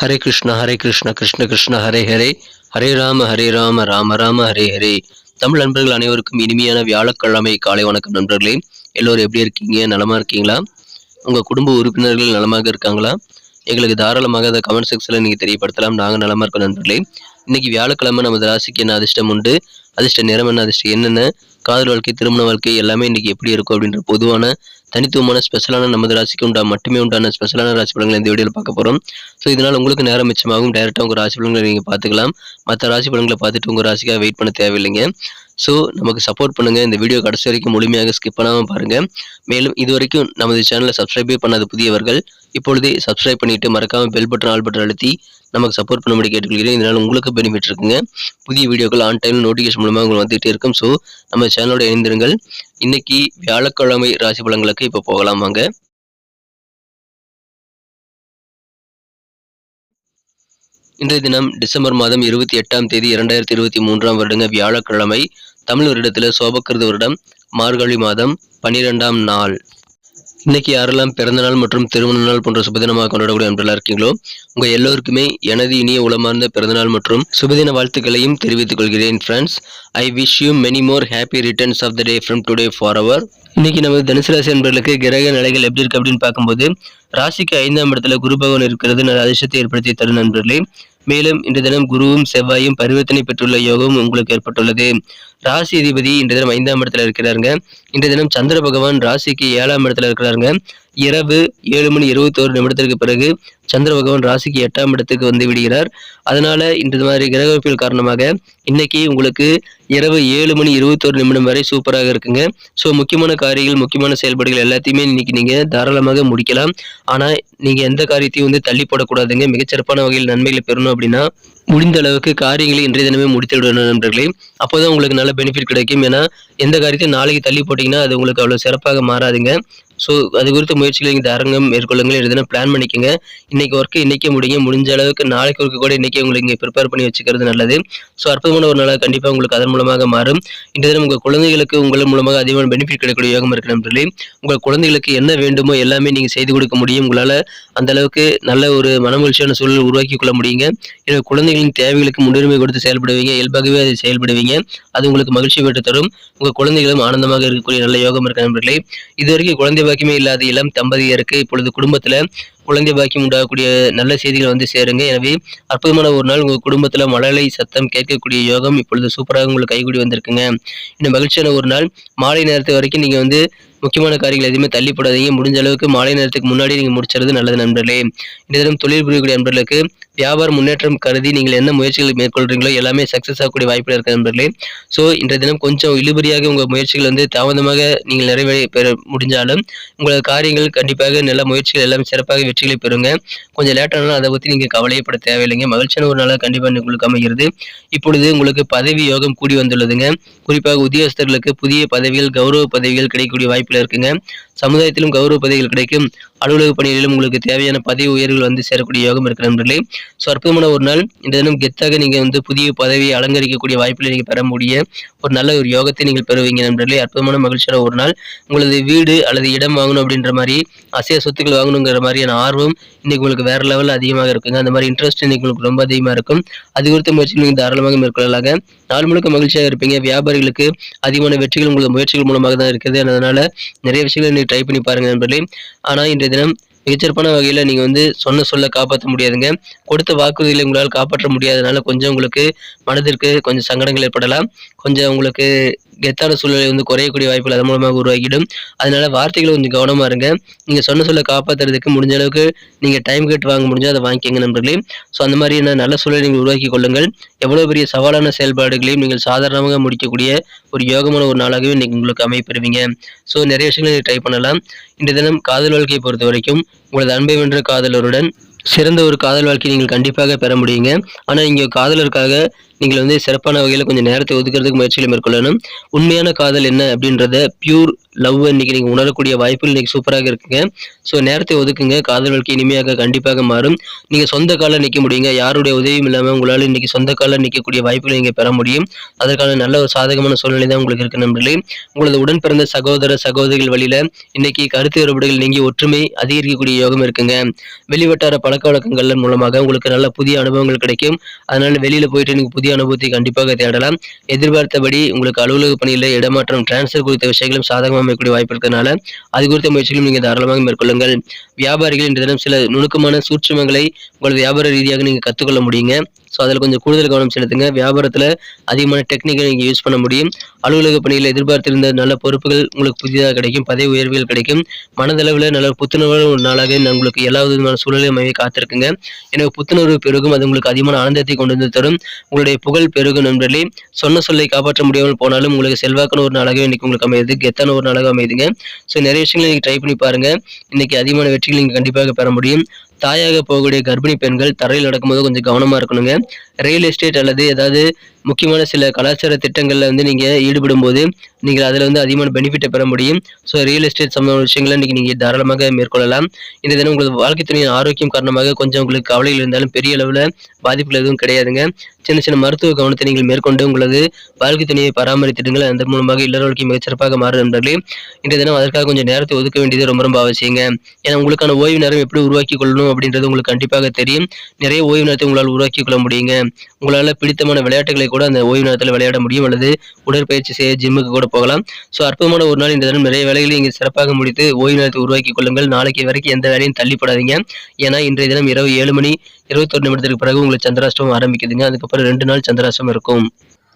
ஹரே கிருஷ்ணா ஹரே கிருஷ்ணா கிருஷ்ண கிருஷ்ண ஹரே ஹரே. ஹரே ராம ஹரே ராம ராம ராம ஹரே ஹரே. தமிழ் நண்பர்கள் அனைவருக்கும் இனிமையான வியாழக்கிழமை காலை வணக்கம் நண்பர்களே. எல்லோரும் எப்படி இருக்கீங்க? நலமா இருக்கீங்களா? உங்கள் குடும்ப உறுப்பினர்கள் நலமாக இருக்காங்களா? எங்களுக்கு தாராளமாக அதை கமெண்ட் செக்ஷனில் நீங்கள் தெரியப்படுத்தலாம். நாங்கள் நலமா இருக்கோம் நண்பர்களே. இன்னைக்கு வியாழக்கிழமை நமது ராசிக்கு என்ன அதிர்ஷ்டம் உண்டு? அதிர்ஷ்ட நிறம் என்ன? அதிர்ஷ்டம் என்னென்ன காதல் வாழ்க்கை திருமண வாழ்க்கை எல்லாமே இன்னைக்கு எப்படி இருக்கும் அப்படின்ற பொதுவான தனித்துவமான ஸ்பெஷலான நமது ராசிக்கு உண்டா மட்டுமே உண்டான ஸ்பெஷலான ராசி பலன்களை இந்த வீடியோவில் பார்க்க போகிறோம் ஸோ இதனால் உங்களுக்கு நேரம் மிச்சமாகும். டைரெக்டாக உங்கள் ராசி பலன்களை நீங்கள் பார்த்துக்கலாம். மற்ற ராசி பலன்களை பார்த்துட்டு உங்கள் ராசிக்காக வெயிட் பண்ண தேவையில்லைங்க. ஸோ நமக்கு சப்போர்ட் பண்ணுங்கள் இந்த வீடியோ கடைசி வரைக்கும் முழுமையாக ஸ்கிப் பண்ணாமல் பாருங்கள் மேலும் இது வரைக்கும் நமது சேனலை சப்ஸ்கிரைபே பண்ணாத புதியவர்கள் இப்பொழுதே சப்ஸ்கிரைப் பண்ணிட்டு மறக்காமல் பெல் பட்டன் ஆல் பட்டன் அழுத்தி நமக்கு சப்போர்ட் பண்ணும்படி கேட்டுக்கொள்கிறேன். இதனால் உங்களுக்கு பெனிஃபிட் இருக்குங்க. புதிய வீடியோக்கள் ஆன் டைம் நோட்டிஃபிகேஷன் மூலமாக உங்களுக்கு வந்துகிட்டே இருக்கும். ஸோ நம்ம சேனலோட இணைந்திருங்கள். இன்னைக்கு வியாழக்கிழமை ராசி பலங்களுக்கு இப்போ போகலாம் வாங்க. இன்றைய தினம் டிசம்பர் மாதம் இருபத்தி எட்டாம் தேதி இரண்டாயிரத்தி இருபத்தி மூன்றாம் வருடங்க வியாழக்கிழமை. தமிழ் வருடத்தில் சோபக்கிருத வருடம் மார்கழி மாதம் பன்னிரெண்டாம் நாள். இன்னைக்கு யாரெல்லாம் பிறந்தநாள் மற்றும் திருமண நாள் போன்ற சுபதினமாக கொண்டாடக்கூடிய நண்பர்களாக இருக்கீங்களோ உங்க எல்லோருக்குமே எனது இனிய உளமார்ந்த பிறந்தநாள் மற்றும் சுபதின வாழ்த்துக்களையும் தெரிவித்துக் கொள்கிறேன் friends I wish you many more happy returns of the day from today for our இன்னைக்கு நமது தனுசு ராசி என்பர்களுக்கு கிரக நிலைகள் எப்படி இருக்கு அப்படின்னு பார்க்கும்போது ராசிக்கு ஐந்தாம் இடத்துல குரு பகவான் இருக்கிறது நல்ல அதிர்ஷ்டத்தை ஏற்படுத்தி தரும் நண்பர்களே. மேலும் இன்று தினம் குருவும் செவ்வாயும் பரிவர்த்தனை பெற்றுள்ள யோகம் உங்களுக்கு ஏற்பட்டுள்ளது. ராசி அதிபதி இன்று தினம் ஐந்தாம் இடத்துல இருக்கிறாருங்க. இன்று தினம் சந்திர பகவான் ராசிக்கு ஏழாம் இடத்துல இருக்கிறாருங்க. இரவு ஏழு மணி இருபத்தோரு நிமிடத்திற்கு பிறகு சந்திர பகவான் ராசிக்கு எட்டாம் இடத்துக்கு வந்து விடுகிறார். அதனால இந்த மாதிரி கிரகப்பியல் காரணமாக இன்னைக்கு உங்களுக்கு இரவு ஏழு மணி இருபத்தோரு நிமிடம் வரை சூப்பராக இருக்குங்க. ஸோ முக்கியமான காரியங்கள் முக்கியமான செயல்பாடுகள் எல்லாத்தையுமே இன்னைக்கு நீங்க தாராளமாக முடிக்கலாம். ஆனா நீங்க எந்த காரியத்தையும் வந்து தள்ளி போடக்கூடாதுங்க. மிகச்சிறப்பான வகையில் நன்மைகளை பெறணும் அப்படின்னா முடிந்த அளவுக்கு காரியங்களை இன்றைய தினமே முடித்து விடணும் நண்பர்களே. அப்போதான் உங்களுக்கு நல்ல பெனிஃபிட் கிடைக்கும். ஏன்னா எந்த காரியத்தையும் நாளைக்கு தள்ளி போட்டிங்கன்னா அது உங்களுக்கு அவ்வளோ சிறப்பாக மாறாதுங்க. ஸோ அது குறித்த முயற்சிகளை நீங்கள் அரங்கம் மேற்கொள்ளுங்கள். எதுனா பிளான் பண்ணிக்கோங்க. இன்னைக்கு ஒர்க்கு இன்னைக்கு முடிங்க. முடிஞ்ச அளவுக்கு நாளைக்கு ஒர்க்கு கூட இன்றைக்கி உங்களுக்கு இங்கே ப்ரிப்பேர் பண்ணி வச்சுக்கிறது நல்லது. ஸோ அற்புதமான ஒரு நாளாக கண்டிப்பாக உங்களுக்கு அதன் மூலமாக மாறும். இந்த தினம் உங்கள் குழந்தைகளுக்கு உங்கள் மூலமாக அதிகமான பெனிஃபிட் கிடைக்கக்கூடிய யோகம் இருக்கு நண்பர்களே. உங்கள் குழந்தைகளுக்கு என்ன வேண்டுமோ எல்லாமே நீங்கள் செய்து கொடுக்க முடியும். உங்களால் அந்த அளவுக்கு நல்ல ஒரு மனமகிழ்ச்சியான சூழல் உருவாக்கி கொள்ள முடியுங்க. எனவே குழந்தைகளின் தேவைகளுக்கு முன்னுரிமை கொடுத்து செயல்படுவீங்க. இயல்பாகவே அதை செயல்படுவீங்க. அது உங்களுக்கு மகிழ்ச்சி பெற்று தரும். உங்கள் குழந்தைகளும் ஆனந்தமாக இருக்கக்கூடிய நல்ல யோகம் இருக்கு நண்பர்களே. இதுவரைக்கும் குழந்தை பாக்கியமே இல்லாத இளம் தம்பதியருக்கு இப்பொழுது குடும்பத்துல குழந்தை பாக்கியம் உண்டாகக்கூடிய நல்ல செய்திகள் வந்து சேருங்க. எனவே அற்புதமான ஒரு நாள் உங்கள் குடும்பத்தில் மழலை சத்தம் கேட்கக்கூடிய யோகம் இப்பொழுது சூப்பராக உங்களுக்கு கைகூடி வந்திருக்குங்க. இன்னும் மகிழ்ச்சியான ஒரு நாள். மாலை நேரத்து வரைக்கும் நீங்கள் வந்து முக்கியமான காரியங்கள் எதுவுமே தள்ளி போடாதீங்க முடிஞ்ச அளவுக்கு மாலை நேரத்துக்கு முன்னாடி நீங்கள் முடிச்சிறது நல்லது நண்பர்களே. இந்த தினம் தொழில் புரியக்கூடிய நண்பர்களுக்கு வியாபார முன்னேற்றம் கருதி நீங்கள் என்ன முயற்சிகள் மேற்கொள்றீங்களோ எல்லாமே சக்ஸஸ் ஆகக்கூடிய வாய்ப்பு இருக்க நண்பர்களே. ஸோ இன்றைய தினம் கொஞ்சம் இழுபறியாக உங்கள் முயற்சிகள் வந்து தாமதமாக நீங்கள் நிறைவேற பெற முடிஞ்சாலும் உங்களது காரியங்கள் கண்டிப்பாக நல்ல முயற்சிகள் எல்லாமே சிறப்பாக வெற்றிகளை பெறுங்க. கொஞ்சம் லேட்டானாலும் அதை பற்றி நீங்கள் கவலையப்பட தேவையில்லைங்க. மகிழ்ச்சியான ஒரு நாளாக கண்டிப்பாக உங்களுக்கு அமைகிறது. இப்பொழுது உங்களுக்கு பதவி யோகம் கூடி வந்துள்ளதுங்க. குறிப்பாக உத்தியோகஸ்தர்களுக்கு புதிய பதவிகள் கௌரவ பதவிகள் கிடைக்கக்கூடிய வாய்ப்பில் இருக்குங்க. சமுதாயத்திலும் கௌரவ பதவிகள் கிடைக்கும். அலுவலக பணிகளிலும் உங்களுக்கு தேவையான பதவி உயர்வுகள் வந்து சேரக்கூடிய யோகம் இருக்கிற நண்பர்களே. ஸோ அற்புதமான ஒரு நாள். இந்த தினம் கெத்தாக நீங்கள் வந்து புதிய பதவியை அலங்கரிக்கக்கூடிய வாய்ப்பில் நீங்கள் பெற ஒரு நல்ல ஒரு யோகத்தை நீங்கள் பெறுவீங்க நண்பர்களே. அற்புதமான மகிழ்ச்சியான ஒரு நாள். உங்களது வீடு அல்லது இடம் வாங்கணும் அப்படின்ற மாதிரி அசைய சொத்துக்கள் வாங்கணுங்கிற மாதிரியான ஆர்வம் இன்னைக்கு உங்களுக்கு வேற லெவலில் அதிகமாக இருக்குங்க. அந்த மாதிரி இன்ட்ரெஸ்ட் இன்னைக்கு உங்களுக்கு ரொம்ப அதிகமாக இருக்கும். அது குறித்த முயற்சிகள் நீங்கள் தாராளமாக மேற்கொள்ளலாங்க. நாள் முழுக்க மகிழ்ச்சியாக இருப்பீங்க. வியாபாரிகளுக்கு அதிகமான வெற்றிகள் உங்களுக்கு முயற்சிகள் மூலமாக தான் இருக்குது அதனால நிறைய விஷயங்கள் ட்ரை பண்ணி பாருங்க நண்பர்களே. ஆனால் இன்றைய தினம் மிகச்சிறப்பான வகையில் நீங்கள் வந்து சொன்ன சொல்ல காப்பாற்ற முடியாதுங்க. கொடுத்த வாக்குறுதிகளை உங்களால் காப்பாற்ற முடியாதனால கொஞ்சம் உங்களுக்கு மனதிற்கு கொஞ்சம் சங்கடங்கள் ஏற்படலாம். கொஞ்சம் உங்களுக்கு கெத்தான சூழ்நிலை வந்து குறையக்கூடிய வாய்ப்புகள் அதன் மூலமாக உருவாக்கிடும் அதனால வார்த்தைகளை கொஞ்சம் கவனமாக இருங்க. நீங்கள் சொன்ன சொல்ல காப்பாற்றுறதுக்கு முடிஞ்ச அளவுக்கு நீங்கள் டைம் கேட்டு வாங்க முடிஞ்சால் அதை வாங்கிக்கங்க நண்பர்களே. ஸோ அந்த மாதிரியான நல்ல சூழலை நீங்கள் உருவாக்கி கொள்ளுங்கள். எவ்வளோ பெரிய சவாலான செயல்பாடுகளையும் நீங்கள் சாதாரணமாக முடிக்கக்கூடிய ஒரு யோகமான ஒரு நாளாகவே நீங்கள் உங்களுக்கு அமைப்பெறுவீங்க. ஸோ நிறைய விஷயங்களை நீங்கள் ட்ரை பண்ணலாம். இந்த தினம் காதல் வாழ்க்கையை பொறுத்த வரைக்கும் உங்களது அன்பை வென்ற காதலருடன் சிறந்த ஒரு காதல் வாழ்க்கையை நீங்கள் கண்டிப்பாக பெற முடியுங்க. ஆனால் இங்கே காதலருக்காக நீங்கள் வந்து சிறப்பான வகையில் கொஞ்சம் நேரத்தை ஒதுக்கிறதுக்கு முயற்சிகளை மேற்கொள்ளணும். உண்மையான காதல் என்ன அப்படின்றத பியூர் லவ் இன்னைக்கு நீங்கள் உணரக்கூடிய வாய்ப்புகள் இன்னைக்கு சூப்பராக இருக்குங்க. ஸோ நேரத்தை ஒதுக்குங்க. காதல் வாழ்க்கை இனிமையாக கண்டிப்பாக மாறும். நீங்கள் சொந்த காலில் நிற்க முடியுங்க. யாருடைய உதவியும் இல்லாமல் உங்களால் இன்னைக்கு சொந்த காலில் நிற்கக்கூடிய வாய்ப்புகளை நீங்கள் பெற முடியும். அதற்கான நல்ல ஒரு சாதகமான சூழ்நிலை தான் உங்களுக்கு இருக்கு நண்பர்களே. உங்களது உடன் பிறந்த சகோதர சகோதரிகள் வழியில இன்னைக்கு கருத்து வேறுபாடுகள் நீங்கி ஒற்றுமை அதிகரிக்கக்கூடிய யோகம் இருக்குங்க. வெளிவட்டார பழக்க வழக்கங்கள் மூலமாக உங்களுக்கு நல்ல புதிய அனுபவங்கள் கிடைக்கும். அதனால வெளியில போயிட்டு நீங்கள் புதிய அனுபவத்தை கண்டிப்பாக தேடலாம். எதிர்பார்த்தபடி உங்களுக்கு அலுவலக பணியில் இடமாற்றம் டிரான்ஸ்ஃபர் குறித்த விஷயங்களும் சாதகமாக அமைக்கக்கூடிய வாய்ப்பு இருக்கிறதுனால அது குறித்த முயற்சிகளும் நீங்கள் தாராளமாக மேற்கொள்ளுங்கள். வியாபாரிகள் இன்று தினம் சில நுணுக்கமான சூட்சுமங்களை உங்கள் வியாபார ரீதியாக நீங்கள் கற்றுக்கொள்ள முடியுங்க. ஸோ அதில் கொஞ்சம் கூடுதல் கவனம் செலுத்துங்க. வியாபாரத்தில் அதிகமான டெக்னிக்கை நீங்கள் யூஸ் பண்ண முடியும். அலுவலக பணியில் எதிர்பார்த்திருந்த நல்ல பொறுப்புகள் உங்களுக்கு புதிதாக கிடைக்கும். பதவி உயர்வுகள் கிடைக்கும். மனதளவில் நல்ல புத்துணர்வு ஒரு நாளாக நான் உங்களுக்கு எல்லா விதமான சூழலையும் அமைய காத்திருக்குங்க. எனக்கு புத்துணர்வு பெருகும். அது உங்களுக்கு அதிகமான ஆனந்தத்தை கொண்டு வந்து தரும். உங்களுடைய புகழ் பெருகும் நண்பர்களே. சொன்ன சொல்லை காப்பாற்ற முடியாமல் போனாலும் உங்களுக்கு செல்வாக்கான ஒரு நாளாகவே இன்னைக்கு உங்களுக்கு அமையுது கெத்தான ஒரு நாளாக அமையுதுங்க. ஸோ நிறைய விஷயங்களை நீங்கள் ட்ரை பண்ணி பாருங்க. இன்னைக்கு அதிகமான வெற்றி நீங்கள் கண்டிப்பாக பெற முடியும். தாயாக போகக்கூடிய கர்ப்பிணி பெண்கள் தரையில் நடக்கும்போது கொஞ்சம் கவனமாக இருக்கணுங்க. ரியல் எஸ்டேட் அல்லது ஏதாவது முக்கியமான சில கலாச்சார திட்டங்களில் வந்து நீங்கள் ஈடுபடும் போது நீங்கள் அதில் வந்து அதிகமான பெனிஃபிட்டை பெற முடியும். ஸோ ரியல் எஸ்டேட் சம்பந்தமான விஷயங்களை இன்றைக்கி நீங்கள் தாராளமாக மேற்கொள்ளலாம். இந்த தினம் உங்களுக்கு வாழ்க்கை துணையின் ஆரோக்கியம் காரணமாக கொஞ்சம் உங்களுக்கு கவலைகள் இருந்தாலும் பெரிய அளவில் பாதிப்புகள் எதுவும் கிடையாதுங்க. சின்ன சின்ன மருத்துவ கவனத்தை நீங்கள் மேற்கொண்டு உங்களது வாழ்க்கை துணையை பராமரித்திடுங்கள். அதன் மூலமாக இல்லற வாழ்க்கை மிகச்சிறப்பாக மாறும் நண்பர்களே. இன்றைய தினம் அதற்காக கொஞ்சம் நேரத்தை ஒதுக்க வேண்டியது ரொம்ப ரொம்ப அவசியங்க. ஏன்னா உங்களுக்கான ஓய்வு நேரம் எப்படி உருவாக்கி கொள்ளணும் அப்படின்றது உங்களுக்கு கண்டிப்பாக தெரியும். நிறைய ஓய்வு நேரத்தை உங்களால் உருவாக்கி கொள்ள முடியுங்க. உங்களால் பிடித்தமான விளையாட்டுகளை கூட அந்த ஓய்வு நேரத்தில் விளையாட முடியும் அல்லது உடற்பயிற்சி செய்ய ஜிம்முக்கு கூட போகலாம். ஸோ அற்புதமான ஒரு நாள் இந்த தினம் நிறைய வேலைகளை இங்கே சிறப்பாக முடித்து ஓய்வு நேரத்தை உருவாக்கி கொள்ளுங்கள். நாளைக்கு வரைக்கும் எந்த வேலையும் தள்ளிப்படாதீங்க. ஏன்னா இன்றைய தினம் இரவு ஏழு மணி இருபத்தொரு நிமிடத்துக்கு பிறகு உங்களுக்கு சந்திராஷ்டமம் ஆரம்பிக்குதுங்க. அதுக்கப்புறம் ரெண்டு நாள் சந்திராஷ்டமம் இருக்கும்.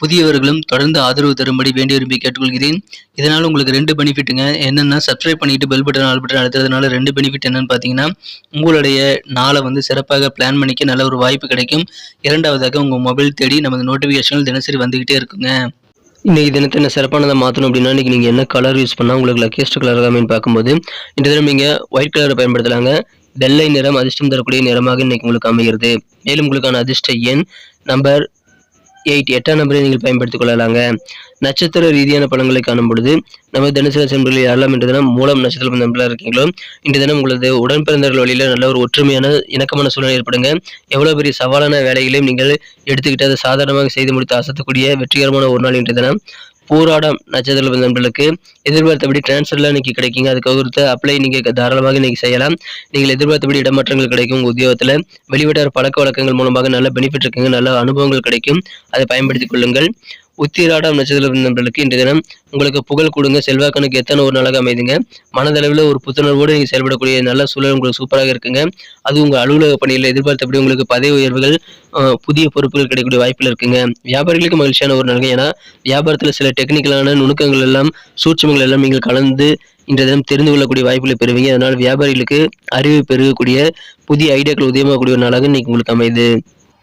புதியவர்களும் தொடர்ந்து ஆதரவு தரும்படி வேண்டி விரும்பி கேட்டுக்கொள்கிறேன். இதனால் உங்களுக்கு ரெண்டு பெனிஃபிட்டுங்க. என்னென்னா சப்ஸ்கிரைப் பண்ணிட்டு பெல் பட்டன் ஆல் பட்டன் அழுத்துறதுனால ரெண்டு பெனிஃபிட் என்னன்னு பார்த்தீங்கன்னா உங்களுடைய நாளை வந்து சிறப்பாக பிளான் பண்ணிக்க நல்ல ஒரு வாய்ப்பு கிடைக்கும். இரண்டாவதாக உங்கள் மொபைல் தேடி நமது நோட்டிஃபிகேஷன்கள் தினசரி வந்துக்கிட்டே இருக்குங்க. இன்றைக்கி தினத்தை என்ன சிறப்பானதை மாற்றணும் அப்படின்னா இன்றைக்கி நீங்கள் என்ன கலர் யூஸ் பண்ணால் உங்களுக்கு லக்கியஸ்ட் கலர் தான் பார்க்கும்போது இந்த தினம் நீங்கள் ஒயிட் கலரை பயன்படுத்தலாங்க. வெள்ளை நிறம் அதிர்ஷ்டம் தரக்கூடிய நிறமாக இன்றைக்கி உங்களுக்கு அமைகிறது. மேலும் உங்களுக்கான அதிர்ஷ்ட எண் நம்பர் எயிட் எட்டாம் நம்பரை நீங்கள் பயன்படுத்திக் கொள்ளலாங்க. நட்சத்திர ரீதியான பலன்களை காணும் பொழுது நம்ம தினசரி சென்பர்கள் யாரெல்லாம் இன்று தினம் மூலம் நட்சத்திரம் நம்பலாக இருக்கீங்களோ இன்று தினம் உங்களது உடன் பிறந்தவர்கள் வழியில் நல்ல ஒரு ஒற்றுமையான இணக்கமான சூழ்நிலை ஏற்படுங்க. எவ்வளோ பெரிய சவாலான வேலைகளையும் நீங்கள் எடுத்துக்கிட்டு அதை சாதாரணமாக செய்து முடித்து அசத்தக்கூடிய வெற்றிகரமான ஒரு நாள் இன்று தினம். பூராடம் நட்சத்திர நண்பர்களுக்கு எதிர்பார்த்தபடி டிரான்ஸ்ஃபர்லாம் இன்னைக்கு கிடைக்குங்க. அதுக்கு குறித்து அப்ளை நீங்கள் தாராளமாக இன்னைக்கு செய்யலாம். நீங்கள் எதிர்பார்த்தபடி இடமாற்றங்கள் கிடைக்கும் உங்கள் உத்தியோகத்தில். வெளிவட்டார பழக்க வழக்கங்கள் மூலமாக நல்ல பெனிஃபிட் இருக்குங்க. நல்ல அனுபவங்கள் கிடைக்கும். அதை பயன்படுத்திக் கொள்ளுங்கள். உத்திராடம் நட்சத்திர நண்பர்களுக்கு இன்றைய தினம் உங்களுக்கு புகழ் கொடுங்க. செல்வாக்கனுக்கு எத்தனை ஒரு நாளாக அமைதுங்க மனதளவில் ஒரு புத்துணர்வோடு நீங்கள் செயல்படக்கூடிய நல்ல சூழல் உங்களுக்கு சூப்பராக இருக்குங்க. அது உங்கள் அலுவலக பணியில் எதிர்பார்த்தபடி உங்களுக்கு பதவி உயர்வுகள் புதிய பொறுப்புகள் கிடைக்கக்கூடிய வாய்ப்பில் இருக்குங்க. வியாபாரிகளுக்கு மகிழ்ச்சியான ஒரு நாள் ஏன்னா வியாபாரத்தில் சில டெக்னிக்கலான நுணுக்கங்கள் எல்லாம் சூட்சமங்கள் எல்லாம் நீங்கள் கலந்து இன்றைய தினம் தெரிந்து கொள்ளக்கூடிய வாய்ப்புகளை பெறுவீங்க. அதனால் வியாபாரிகளுக்கு அறிவு பெருகக்கூடிய புதிய ஐடியாக்கள் உதயமாகக்கூடிய ஒரு நாளாக இன்னைக்கு உங்களுக்கு அமையுது.